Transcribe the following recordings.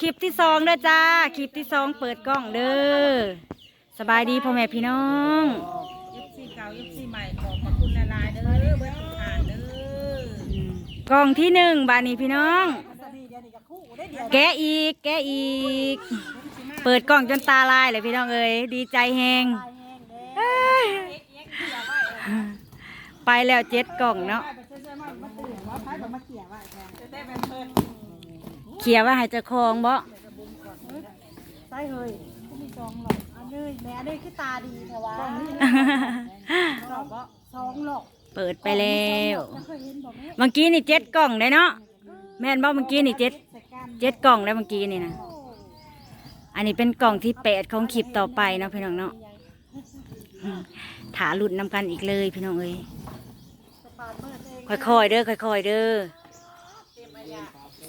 คลิปที่สองเด้อจ้า คลิปที่สองเปิดกล้องเด้อ สบายดีพ่อแม่พี่น้อง เอฟซีเก่าเอฟซีใหม่ขอบพระคุณละลายๆเด้อเบิดทุกทานเด้อ กล้องที่หนึ่งบานนี้พี่น้อง แกะอีก แกะอีก เปิดกล้องจนตาลายเลยพี่น้องเอ้ยดีใจแฮงเอ้ยไปแล้วเจ็ดกล่องเนาะ จะได้เป็นเพิ่น เขียว่าให้เจ้าของบ่ใช่เฮ้ยก็มีสองหลอกอันนี้แม่อันนี้คือตาดีแต่ว่าสองสองหลอกเปิดไปแล้วจะเคยเห็นบอกไหมเมื่อกี้นี่เจ็ดกล่องได้เนาะแม่นบ่เมื่อกี้นี่เจ็ดใส่กันเจ็ดกล่องได้เมื่อกี้นี่นะอันนี้เป็นกล่องที่แปดของคลิปต่อไปเนาะพี่น้องเนาะอืมถาหลุดนำกันอีกเลยพี่น้องเอ้ย สปาร์เมอร์เอง ค่อยๆเด้อค่อยๆเด้อ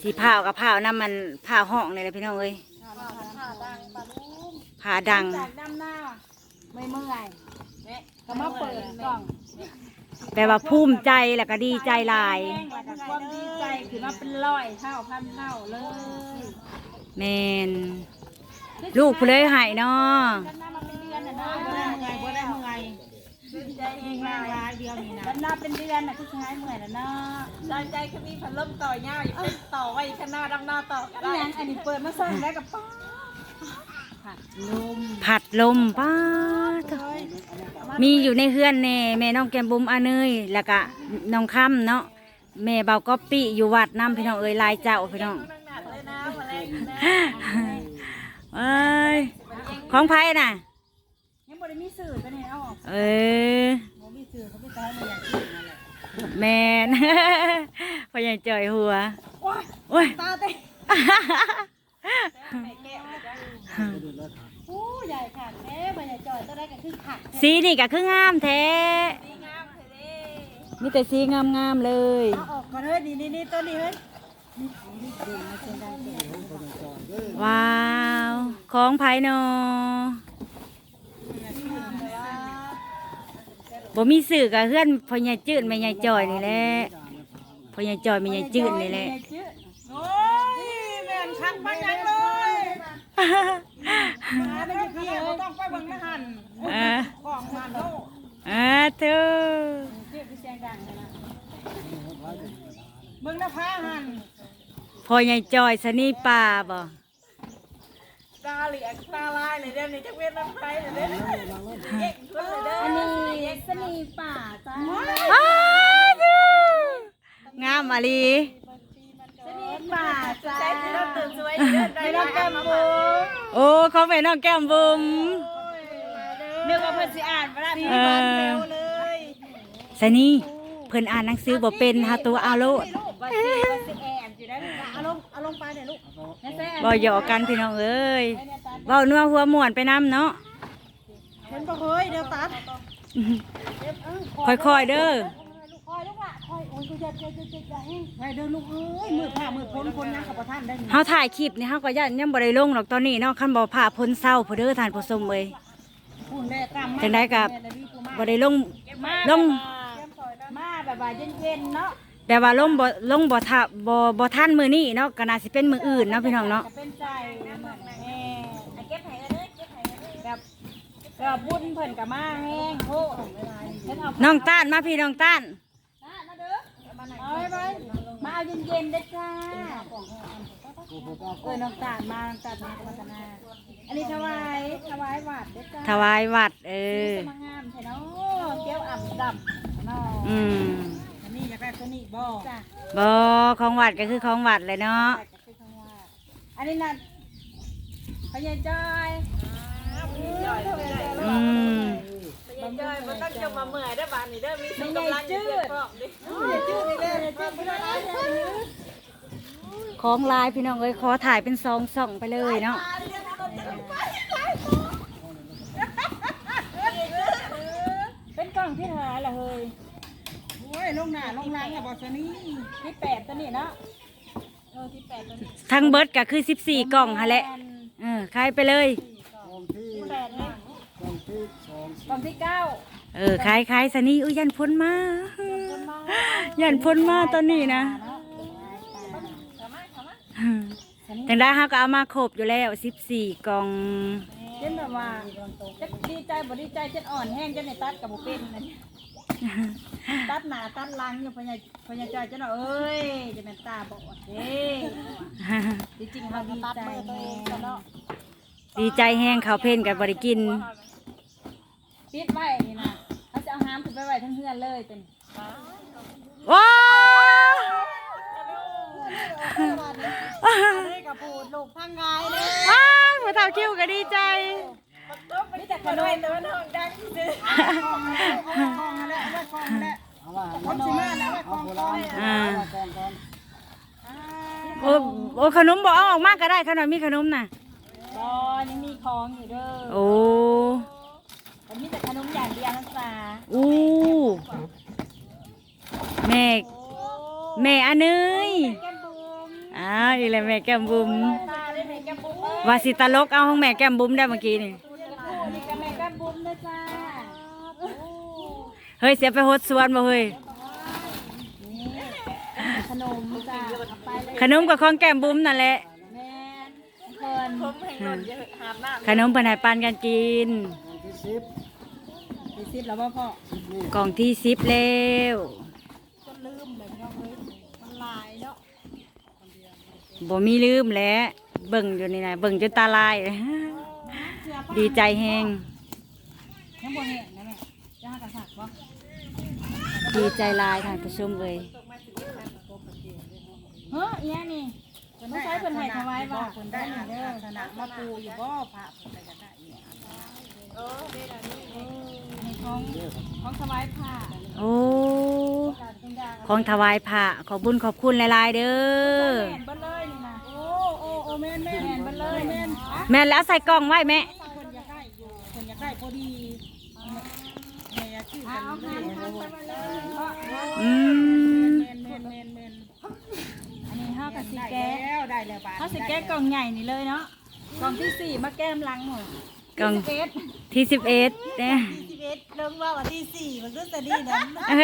สีผ้าวกับผ้าวน้ำมันผ้าห้องเลยแหละพี่น้องเอ้ยผ่าดังปลาลูกผ้าดังจากดำหน้าไม่เมื่อยก็มาเปิดกล่องแปลว่าภูมิใจแล้วก็ดีใจหลายแห้งแล้วก็ความดีใจคือมาเป็นร้อยเท่าพันเท่าเลยแมนลูกผู้เลยใหายเนาะ กันหน้ามาเป็นเดือนนะเนาะบ่ได้เมื่อยบ่ได้เมื่อยดีใจเองนางร้ายเดียวนี่นะกันหน้าเป็นเดือนน่ะคือใช้เมื่อยแล้วเนาะใจใจคือมีพัดลมต่อยาวอยู่เป็นต่อไว้ข้างหน้าดังหน้าต่อก็อันได้นี้อันนี้เปิดมาส่งได้กับป้าผัดลมผัดลมป้าดมีอยู่ในเฮือนแน่แม่น้องแก้มบุ๋มอาเนยแล้วก็น้องค่ำเนาะแม่เบาก็ปี้อยู่วัดน้ำพี่น้องเอ้ยหลายเจ้าพี่น้องนั่งหนักเลยนะมาเลยนะเอ้ยของไผ่น่ะยังบ่ได้มีสื่อตัวนี้เอาออก เออบ่มีสื่อเขาไปตายมาอย่างที่นั่นแหละแมนพ่อใหญ่จ่อยหัวโอ้ยโอ้ยตาเต้โอ้ใหญ่ขาดแท้บ่ใหญ่จ่อยตัวได้ก็คือขาดสีนี่ก็คืองามแท้ดีงามเลยเด้มีแต่สีงามๆเลยเอาออกก่อนเฮ้ยนี่นี่นี่ตัวนี้เฮ้ยว้าว ของไผ่นอ บ่มีสื่อกับเพื่อนพ่อใหญ่จืดแม่ใหญ่จอยนี่แหละพ่อใหญ่จอยแม่ใหญ่จืดนี่แหละโอ้ยแม่นชักมายังเลยมาได้ยังพี่เดี๋ยวเฮ้ยต้องไปเบิ่งนะหันเออของมันโลกอ่าเธอเรียกพี่แจงดังเลยนะเบิ่งนะพ้าหันพ่อใหญ่จอยสนีป่าบ่ ตาเหลือกตาลายเลยเด้อนี่จักเวียนน้ำไฟเลยเด้อเก่งคนเลยเด้ออันนี้สนีป่าจ้าอ้าเธองามอาลีสนีป่าจ้าใจสิเราตื่นสวยเด้อได้รับแก้มบูโอ้เของแม่น้องแก้มบุ๋มเนึกว่าเพิ่นสิอ่านบ่ได้เออเร็วเลย สนีเพิ่นอ่านหนังสือบ่เป็นหาตัวเอาโลด ว่าสิ ลงเอาลงไปเดี๋ยวลูกแม่แซ่บ่หยอกกันพี่น้องเอ้ยเว้านัวหัวม่วนไปนํเนาะเห็นปะเฮ้ยเดี๋ยวตัดค่อยๆเด้อคอยลูกละคอยโอ้ยกูจะจะจะจะจะให้ไปเดินลูกเอ้ยมือผ้ามือพ้นพ้นยังกับประท่านได้เฮาถ่ายคลิปนี่เฮาก็ยันยังบ่ได้ลงหรอกตอนนี้เนาะคันบ่ผ่าพ้นเศร้าผู้เด้อท่านผู้ชมเอ้ยพูดแม่กรรมจังได๋ก็บ่ได้ลงลงมาแบบว่าเย็นๆเนาะ แบบว่าลงบ่ลงบ่ทะบ่บ่ทันมือนี้เนาะก็น่าสิเป็นมืออื่นเนาะพี่น้องเนาะเป็นใจเหมือนแม่เก็บให้เด้อเก็บให้แบบแบบบุญเพิ่นกับมาแห้งโหน้องต้านมาพี่น้องต้านมาเอาไปมาเอาเย็นๆเด้อจ้าเออน้องตาลมาน้องตาลมาพัฒนา อันนี้ถวายถวายวัดเด้อจ้าถวายวัดเออมางามใช่เนาะเกี้ยวอ่ำดำเนาะอืม นนี้อยากได้ตัวนี้บ่จ้าบ่ของวัดก็คือของวัดเลยเนาะก็คือคำว่าอันนี้น่ะพญาจอยอืมยายจ้อยบ่ต้องจะมาเมื่อยเด้อบ้านนี้เด้อมีสุขกำลังอยู่เด้อพร้อมดิอย่าจืดนี่เด้ออย่าจืดนี่เด้อของลายพี่น้องเอ้ยขอถ่ายเป็นซองส่องไปเลยเนาะเป็นกล่องที่เท่าไหร่ล่ะเฮ้ย โอ้ยลงหน้าลงหลังอะบ่ซะนี่ที่แปดตัวนี้เนาะเออที่แปดตัวนี้ทั้งเบิดก็คือ14กล่องหั่นแหละเออขายไปเลยที่แปดเนี่ยกล่องที่เก้าเออขายขายซะนี่อุ้ยยันพ้นมายันพ้นมาตอนนี้นะแสจังได้เฮาก็เอามาครบอยู่แล้ว14กล่อง เช่นแบบว่าจะดีใจบ่ดีใจจนอ่อนแห้งจนในตัดกับบ่เป็นนั่น ตัดหน้าตัดหลังอยู่พญาพญาจอยจนว่าเอ้ยจะเป็นตาบอดเด้จริงๆเฮาดีใจแฮงเนาะดีใจแห้งเขาวเพ่นกันบริกินปิดไว้นี่นะเขาจะเอาหามขึ้นไปไว้ทั้งเฮือนเลยเป็นว้าได้กับปูดลูกทางงายเลยว้าวมาเท่าคิวก็ดีใจ มีแต่ขนมต่ว่าน้องดังซื้อคองแล้วไว้คองแล้วเอาว่าคนสิมาแล้วไว้คองก้อยอ่าเอาก่อนก่อนโอ้โอ้ขนมบอกเอาออกมากก็ได้ขนมมีขนมน่ะรอยังมีของอยู่เด้อโอ้มันมีแต่ขนมอย่างเดียวนักษาอู้แม่แม่อันเนยอ้าวอีแหละแม่แก้มบุ๋มตาได้ไหมว่าสิตลกเอาของแม่แก้มบุ๋มได้เมื่อกี้นี่ก็แม่แกบุ้มนะจ้า เฮ้ยเสียไปโฮดสวนบ่เฮ้ยนี่ขนมจ้าเอาไปเลยขนมกับของแก้มบุ๋มนั่นแหละแม่เพิ่นผมให้นนเยอะหาบน้ขนมเพิ่นให้ปันกันกินวันที่สิบำสี่สิบแล้วพ่อพ่อกล่องที่สิบแล้วก็ลืมเลยเนาะเฮ้ยมันหลายเนาะบ่มีลืมแหล้วเบิ่งอยู่นี่นะเบิ่งจนตาลายดีใจแฮงยังบ่เห็นนะแม่จะหากระสักบ่ ดีใจหลายท่านผู้ชมเอ้ยเฮ้ยอีนี่นี่ไม่ใช่เพิ่นให้ถวายบ่คนได้เด้อขนาดมาปูอยู่บ่พระเพิ่นไปก็ได้เนี่ยในของของถวายผ้าโอ้ของถวายพระขอบบุญขอบคุณหลายๆเด้อแม่นเบิ่เลยนี่นะโอ้โอ้โอ้แม่นแม่นแม่นเบิ่เลยแม่นแม่นแล้วใส่กล่องไว้แม่คนอยากได้อยู่คนอยากได้พอดีแม่ชื่อเอากันเอาเลหามยทำไปเลย อืมแม่นแม่นแม่นแม่นอันนี้เฮากับสิได้แก้แล้วได้แล้วบาทเฮาสิแก้กล่องใหญ่นี่เลยเนาะกล่องที่สี่มาแก้มหลังหมดกล่องสิบเอ็ดที่สิบเอ็ดเนี่ยที่สิบเอ็ดลงว่าวันที่สี่มันก็จะดีนั้นเอ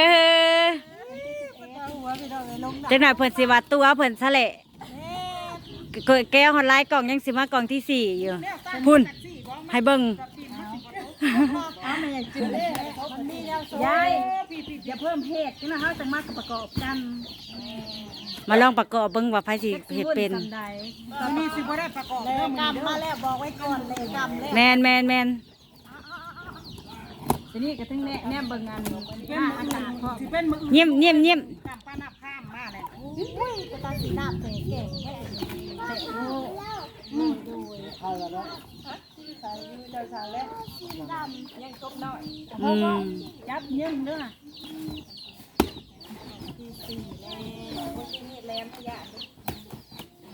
อหัวพี่น้องเลยลงหนักจังหน่อยเพิ่นสิว่าตัวเพิ่นซะแหละกแก้วฮอดไลน์กล่องยังสิมากล่องที่สี่อยู่ พุ่นให้เบิ่ง ยมันมีแล้วยายอย่าเพิ่มเผ็ดกันนะเฮาจะมาประกอบกันมาลองประกอบเบิ่งว่าไผสิเฮ็ดเป็นสำใดตอนนี้สิบ่ได้ประกอบเลยกำมาแล้วบอกไว้ก่อนเลยกำแล้วแม่นแม่นแม่นทีนี้ก็ถึงแน่แน่เบิ่งอันผ้าอากาศพร้อมสิเป็นมือเยี่ยมเยี่ยมเยี่ยมข้ามป้านับข้ามมาเลยอุ้ยก็ตาสีน้ำเตะเก่งแค่เตะโอ้ดูดูเข้าแล้ วเนาะใส่เจ้าสาวแล้วยังกบน้อยอืมยับยืนเด้อที่สี่แล้วนี่แรมขยะ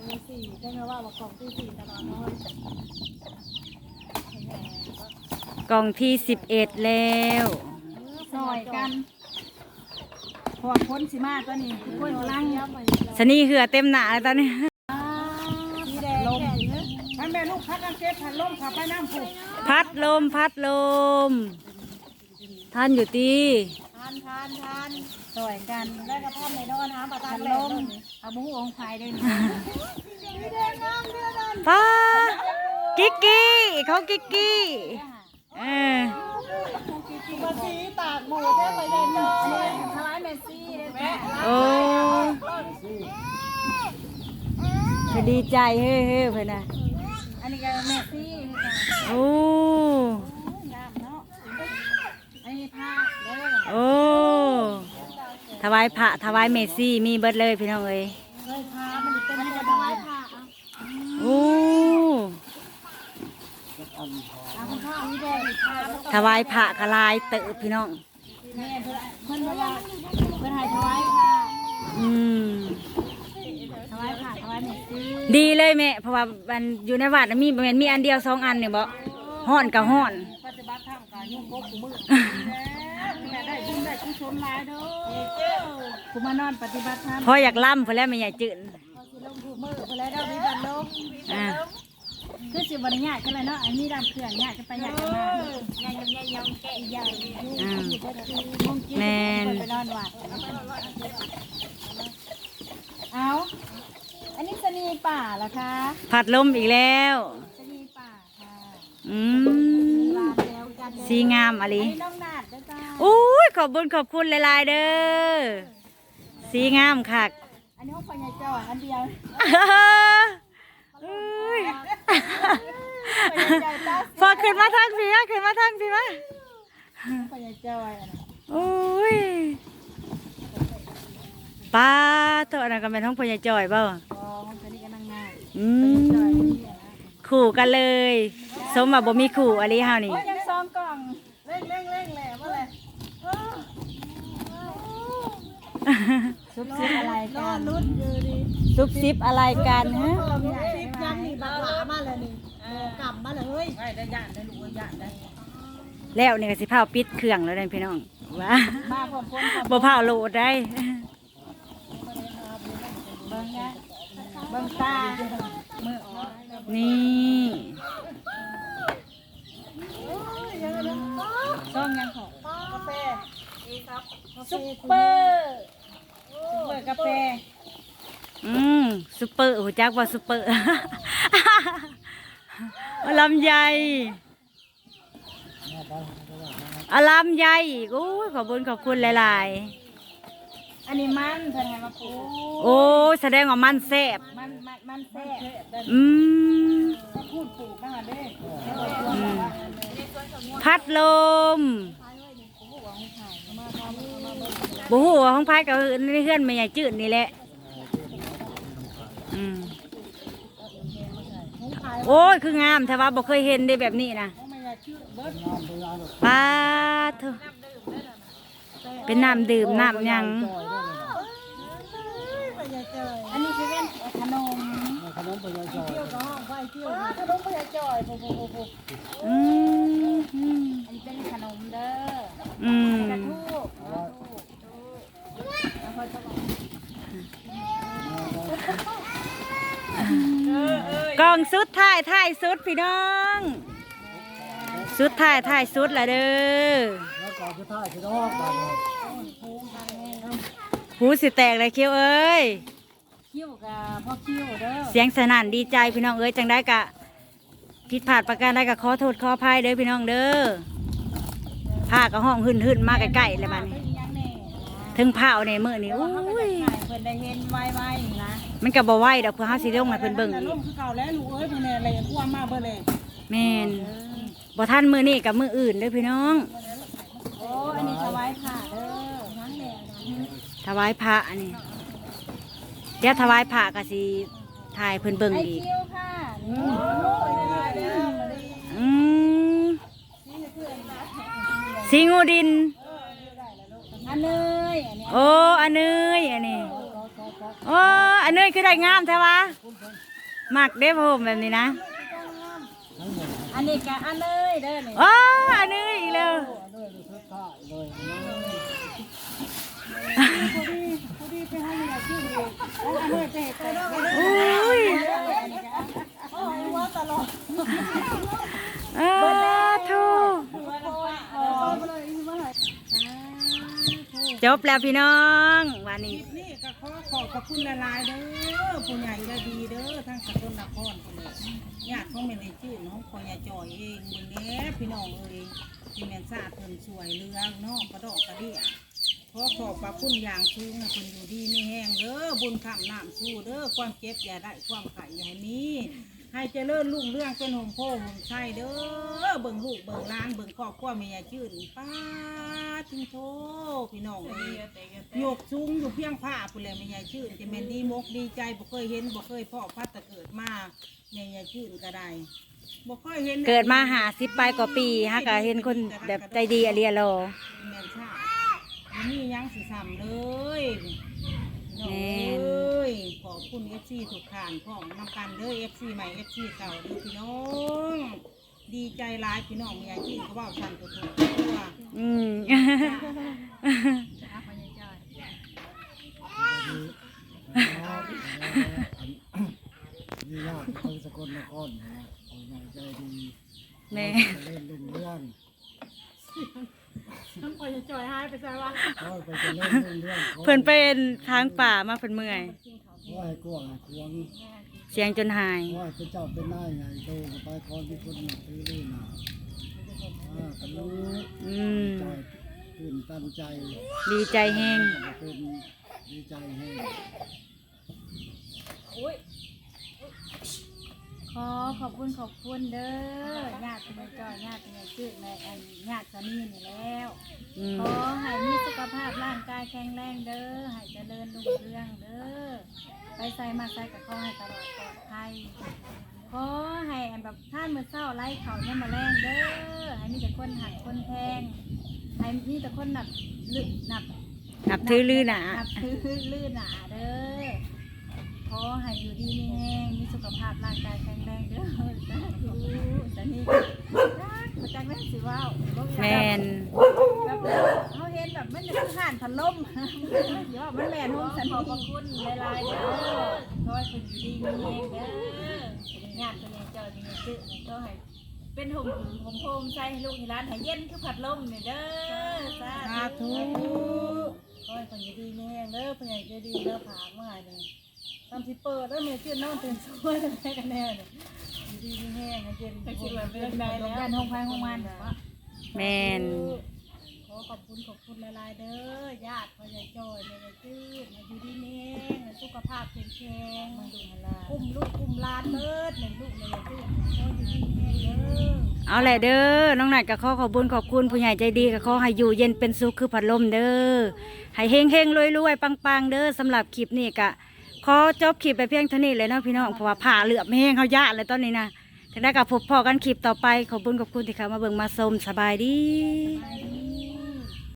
มีสี่ได้ไหมว่าประกอบที่สี่ตลอดน้อยกล่องที่สิบเอ็ดแล้วซอยกันพวกพ้นสิมาตัวนี้พ้นกำลัง สนี่เหือเต็มหนาแล้วตอนนี้ สีแดงแค่นี้ท่านแม่ลูกพัดน้ำเก็บพัดลม ขับไปน้ำผุพัดลมพัดลม ท่านอยู่ตีทานทานทานซอยกันได้กระท่อมในนอนหาประทาพันดลลมมเอาบุ้งองค์ไฟด้วยนี่สีแดงงามเท่านั้นป้ากิกกี้เขากิกกี้เออมาสีตากหมูแท้ไปเดินเลยถวายเมสซี่เลยแม่โอ้จะดีใจเฮ้ยเฮ้ยเพื่อนน่ะอันนี้ก็เมสซี่คือกัน โอ้งามเนาะอันนี้ผ้าเด้อโอ้ถวายพระถวายเมสซี่มีเบิดเลยพี่น้องเอ้ยเฮ้ยพามันเป็นอันนี้กก็ระถดาวายผ้าโอ้ถวายพระกะลายเติบพี่น้องเพิ่นเพิ่นเพิ่นถวายผ้าอืม ถวายผ้าถวายเมสซี่ ดีเลยแม่เพราะว่ามันอยู่ในวัดน่ะมีแม่นมีอันเดียวสองอันเนี่ยบ่ห้อนกับห้อน ปฏิบัติธรรมกับยุ่งกบกูมือแม่ได้บุญได้กุศลหลายเด้อกูมานอนปฏิบัติธรรมพออยากล่ำเพื่อแล้วไม่อยากจืดพอสิลงถูกมือเพื่อแล้วได้มีบันลงอ่าคือสิบ่ได้ยากจังเลยเนาะอันนี้ดำเครื่องยากจะไปยากจะมายายยายยองแกะยายอ่าคงกินแม่นไปนอนวัดเอาอั นนี้สนีป่าล่ะคะผัดลมอีกแล้วชะนีป่าค่ะอืมลาแล้วกันสีงามอะไรอันนี้น้องนาดด้วยจ้าอุ้ยขอบบุญขอบคุณหลายๆเด้อ สีงามคัก อันนี้ห้องพญาจอยอันเดียวเอ้ยพญาจอยตาพอขึ้นมาทางพี่มาขึ้นมาทางพี่มาพญาจอยอันนั้นโอ้ย ป้าตัวนั้นก็เป็นห้องพญาจอยเปล่าอ๋อห้องนี้ก็นั่งง่ายอืพญาจอยมนี่นะขู่กันเลย สมว่าบ่มีขู่อะไรเฮานี่ โอ้ยยังซองกล่องเร่งเร่งเร่งแหละว่าเลยซุปซิปอะไรกันลุ้นอยู่ดิซุบซิบอะไรกันฮะลำใหญ่ซิปใช่ยังไหมนี่บักหลามาเลยนี่กลับมาเลยเฮ้ยได้ได้ย่านได้รู้ว่าย่านได้แล้วนี่ก็สิเผาปิดเครื่องแล้วนั่นพี่น้องว่ามาพร้อมคนครับบ่เผาโหลดได้ เบิ่งตามือนี่ช่องยังของกาแฟซุปเปอร์ซุปเปอร์กาแฟอืมซุปเปอร์หูจักว่าซุปเปอร์ลำไยอลำไยอีกโอ้ยขอบคุญขอบคุณหลาย อันนี้มันเพิ่นให้มาปลูกๆโอ้ยแสดงว่ามันแซ่บมันมันมันแซ่บอืมถ้าพูดปลูกนะคะเด้อืมพัดลมบูฮูว่าของพายกับในเพื่อนไม่ใหญ่จืดนี่แหละอืมโอ้ยคืองามแต่ว่าบ่เคยเห็นได้แบบนี้นะป้าเถอะ เป็นน้ำดื่มน้ำหยังอันนี้คือเป็นขนมขนมปัญญาจอยขนมพญาจอยโอ้โหอืมอืมอันนี้เป็นขนมเด้ออืมกระทูบกล่องสุดท้ายท้ายสุดพี่น้องสุดท้ายท้ายสุดละเด้อแล้วก่อนจะท่าคือน้องกัน หูสิแตกเลยเคี้ยวเอ้ยคิ้วกับพ่อคิ้วเด้อเสียงสนั่นดีใจพี่น้องเอ้ยจังได้กะผิดพลาดประการได้กะขอโทษขออภัยเด้อพี่น้องเด้อผ้าก็ห้องหึ่นหึ่นๆมาใกล้ๆเลยบัดนี้เป็นยังแน่ถึงเผาในมื้อนี้เดี๋ยวอุ้เขาก็จะยถ่ายเพิ่นได้เห็นไวๆนะมันก็บ่ไหวดอกเพื่อเฮาสิลงให้เพิ่นเบิ่งอีลกงคือเก่าแล้วลูกเอ้ยพวกนี้อะไรพวกมาเบอร์เลยแม่นบ่ทันมื้อนี้กับมื้ออื่นเด้อพี่น้องโอ้อันนี้ถวายผ้าเด้อนั่งแหละ ถวายพระอันนี้เดี๋ยวถวายพระก็สิถ่ายเพิ่นเบิ่งไออีก คิ้วค่ะนี่โอ้ยได้เด้ออืมสีงูดิน อันเนยอันนี้โอ้อันเนยอันนี้ โอ้อันเนยคือได้งามใช่ปะมักเด้อผมแบบนี้นะอันนี้ก็อันเนยเด้อนี่โอ้อันเนยอีกแล้ว โอ้ยอาทูจบแล้วพี่น้องวันนี้นี่ก็ขอขอบพระคุณละลายเด้อผู้ใหญ่ละดีเด้อทั้งสกลนครคนนี้ญาติของแม่เลยชื่อน้องพอยาจอยเองมึงแน่พี่น้องเอ้ยที่แม่นซาเพิ่นสวยเรืองน้องกระดอกกระเดี่ย ขอขอบพระคุณอย่างสูงให้คนอยู่ดีไม่แห้งเด้อบุญคำน้ำสู้เด้อความเจ็บอย่าได้ความไข่อย่าให้มีให้เจริญรุ่งเรื่องเป็นหงโพหงไส้เด้อเบิ่งลูกเบิ่งล้านเบิ่งครอบครัวแม่ยายจืดป้าถึงโทพี่น้องเอ้ยโยกสูงอยู่เพียงผ้าพุ่นแหละแม่ยายจืดจะแม่นดีมกดีใจบ่เคยเห็นบ่เคยพ่อพัดต่เกิดมาแม่ยายจืดก็ได้บ่เคยเห็นเกิดมาหาสิบปลายกว่าปีฮะก็เห็นคนแบบใจดีอะเรียโลแม่นชา ตินี่ยังสิซ้ำเลยแม่แม่นเอ้ยขอบคุณเอฟซีถูกขานพร้อมนำกันเด้อเอฟซีใหม่เอฟซีเก่าเด้อพี่น้อง ดีใจร้ายพี่น้องมีอาชีพเขาบอกสั่นตัวถูกตัวอืมนี่ยากคนสกลนครนะคนใหญ่ใจดีแม่ เล่นลุ่มเรื่อง น้องพอยาจอยหายไปซะวะก็ไปจะเล่นลุ่มเรื่องเพิ่นเป็นทางป่ามาเพิ่นเมื่อยว่าให้กลัวให้ควงเสียงจนหายว่าจะเจ้าเป็นนายไงโตกับไปคอนที่คนหนักถือนี่นะอ่ากันรู้อืม ใจตื่นตันใจดีใจแห้งเป็นดีใจแห้ง ขอขอบคุณขอบคุณเด้อญาติคุณจอยญาติคุณชื่อในอันญาติสามีนี่แล้ว อืมขอให้มีสุขภาพร่างกายแข็งแรงเด้อ ให้เจริญรุ่งเรืองเด้อ ไปใส่มาใส่กับข้อให้ตลอดปลอดภัย ขอให้อันแบบท่านมือเศร้าไล่เขาเนี่ยมาแรงเด้อ ให้มีแต่คนหักคนแพง ให้มีแต่คนหนับลึกหนับนับถือลือหนานับถือลื่นหนาเด้อข อให้อยู่ดีมีแห้งมีสุขภาพร่างกายแข็งแรงเด้อสาธุสาธุรักประจังแม่นสิว่าวบ่แมอยากนแบบเขาเห็นแบบมันจะคือห่านพันลมเดี๋ยวมันแมนห้องสันขอบคุณหลายๆเด้อขอให้คุณอยู่ดีมีแห้งเด้อญาติคนยังเจอมีซื้อก็ให้เป็นห่มห่มโฮมใจให้ลูกให้ร้านให้เย็นคือผัดลมเนี่ยเด้อสาสาธุธุขอให้คนอยู่ดีมีแห้งเด้อผู้ใหญ่ใจดีเด้อผากมาให้เด้อ ทำสิเปิดแล้วเมย์ชื่อนอนตื่นสวยอะไรกันแน่เนี่ยอยู่ดีมีแห้งนะเย็นไปคิดว่าเป็นไรแล้วกันห้องไฟห้องมันวะแมนขอขอบคุณขอบคุณหลายๆเด้อญาติพ่อใหญ่จอยแม่ใหญ่จื้อมาอยู่ดีมีแห้งสุขภาพแข็งแรงมาดูมาลาอุ้มลูกอุ้มหลานเบิดหนึ่งลูกแม่ใหญ่จื้อขออยู่ดีมีแห้งเด้อเอาแหละเด้อ น้องหนัดก็ขอขอบคุญขอบคุณผู้ใหญ่ใจดีก็ขอให้อยู่เย็นเป็นสุขคือพัดลมเด้อ ให้เฮงเฮงรวยรวยปังปังๆเด้อสำหรับคลิปนี้ก็ ขอจบคลิปไปเพียงเท่านี้เลยเนาะพี่น้องเพราะว่าผ่าเหลือบแห้งเขายะเลยตอนนี้นะถึงได้กับพบพอกันคลิปต่อไปขอบคุณขอบคุณที่เขามาเบิ่งมาชมสบายดี